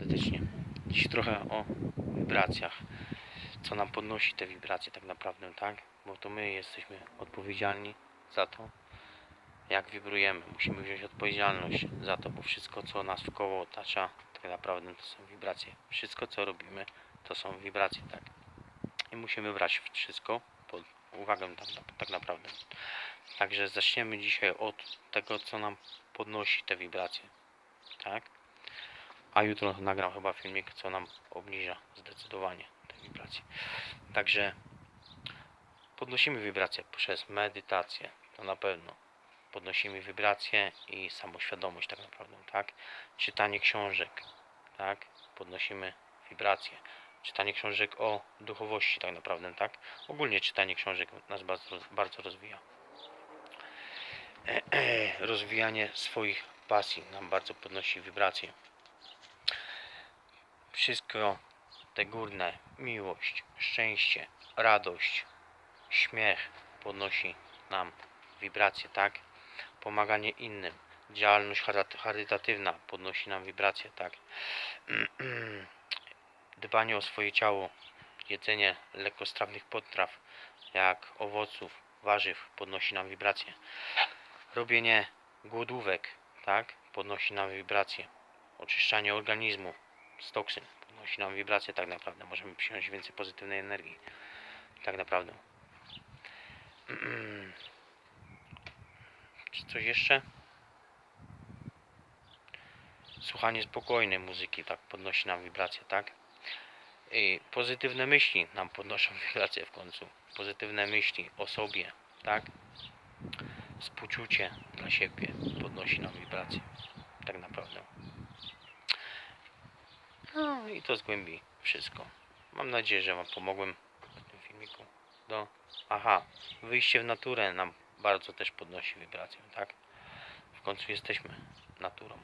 estetycznie. Dziś trochę o wibracjach. Co nam podnosi te wibracje tak naprawdę, tak? Bo to my jesteśmy odpowiedzialni za to, jak wibrujemy. Musimy wziąć odpowiedzialność za to, bo wszystko, co nas w koło otacza, tak naprawdę to są wibracje. Wszystko, co robimy, to są wibracje, tak? I musimy brać wszystko pod uwagę tak, tak naprawdę. Także zaczniemy dzisiaj od tego, co nam podnosi te wibracje, tak? A jutro nagram chyba filmik, co nam obniża zdecydowanie te wibracje. Także podnosimy wibracje przez medytację, to na pewno. Podnosimy wibracje i samoświadomość tak naprawdę, tak? Czytanie książek, tak? Podnosimy wibracje. Czytanie książek o duchowości tak naprawdę, tak? Ogólnie czytanie książek nas bardzo, bardzo rozwija. Rozwijanie swoich pasji nam bardzo podnosi wibracje. Wszystko te górne, miłość, szczęście, radość, śmiech podnosi nam wibracje, tak? Pomaganie innym, działalność charyt- charytatywna podnosi nam wibracje, tak? Dbanie o swoje ciało, jedzenie lekkostrawnych potraw, jak owoców, warzyw, podnosi nam wibracje. Robienie głodówek, tak? Podnosi nam wibracje. Oczyszczanie organizmu z toksyn podnosi nam wibracje tak naprawdę. Możemy przyjąć więcej pozytywnej energii. Tak naprawdę. Czy coś jeszcze? Słuchanie spokojnej muzyki, tak, podnosi nam wibracje, tak? I pozytywne myśli nam podnoszą wibracje w końcu. Pozytywne myśli o sobie, tak? Współczucie dla siebie podnosi nam wibracje. Tak naprawdę. I to zgłębi wszystko. Mam nadzieję, że Wam pomogłem w tym filmiku. Do... Aha, wyjście w naturę nam bardzo też podnosi wibrację, tak? W końcu jesteśmy naturą.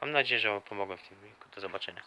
Mam nadzieję, że Wam pomogłem w tym filmiku. Do zobaczenia.